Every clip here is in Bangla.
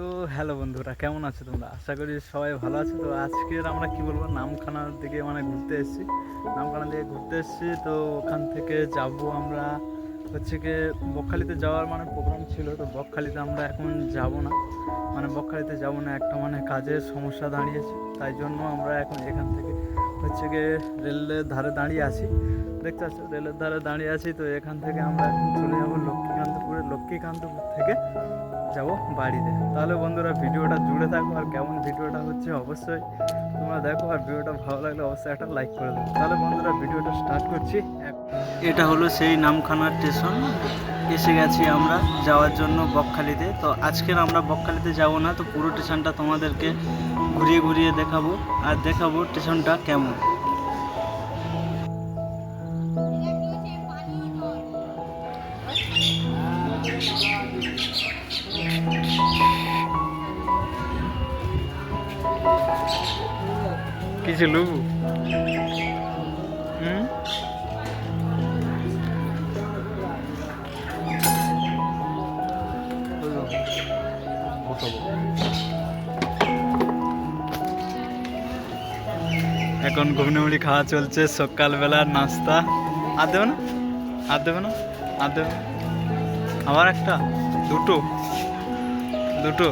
তো হ্যালো বন্ধুরা, কেমন আছো তোমরা? আশা করি সবাই ভালো আছো। তো আজকের আমরা কি বলব, নামখানার দিকে মানে ঘুরতে এসেছি। নামখানা দিকে ঘুরতে এসেছি, তো ওখান থেকে যাব আমরা হচ্ছে কি বকখালিতে যাওয়ার মানে প্রোগ্রাম ছিল, তো বকখালিতে আমরা এখন যাব না। মানে বকখালিতে যাব না, একটা মানে কাজের সমস্যা দাঁড়িয়েছে, তাই জন্য আমরা এখন এখান থেকে হচ্ছে কি রেলের ধারে দাঁড়িয়ে আছি। দেখতে পাচ্ছ, রেলের ধারে দাঁড়িয়ে আছি, তো এখান থেকে আমরা এখন চলে যাব লক্ষ্মীকান্তপুরে। লক্ষ্মীকান্তপুর থেকে যাব বাড়িতে। তাহলে বন্ধুরা ভিডিওটা জুড়ে থাকো আর কেমন ভিডিওটা হচ্ছে অবশ্যই তোমরা দেখো আর ভিডিওটা ভালো লাগলে অবশ্যই একটা লাইক করে দেবো। তাহলে বন্ধুরা ভিডিওটা স্টার্ট করছি। এটা হলো সেই নামখানা স্টেশন। এসে গেছি আমরা যাওয়ার জন্য বকখালিতে। তো আজকের আমরা বকখালিতে যাব না, তো পুরো স্টেশনটা তোমাদেরকে ঘুরিয়ে ঘুরিয়ে দেখাবো। আর দেখাবো স্টেশনটা কেমন। কিছু লুবু এখন ঘুমনে মুড়ি খাওয়া চলছে সকালবেলার নাস্তা। আর দেবে না? আর দেবে না? আর দেবে আবার একটা? দুটো? দুটো?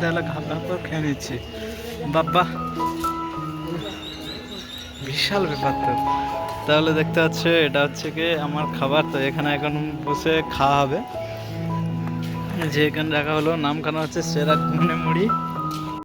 তাহলে খাবার খেয়ে নিচ্ছি। বাবা বিশাল ব্যাপার তো। তাহলে দেখতে হচ্ছে এটা হচ্ছে কি আমার খাবার, তো এখানে এখন বসে খাওয়া হবে। যে এখানে রাখা হলো, নামখানা হচ্ছে সেরা ঘুমনে মুড়ি।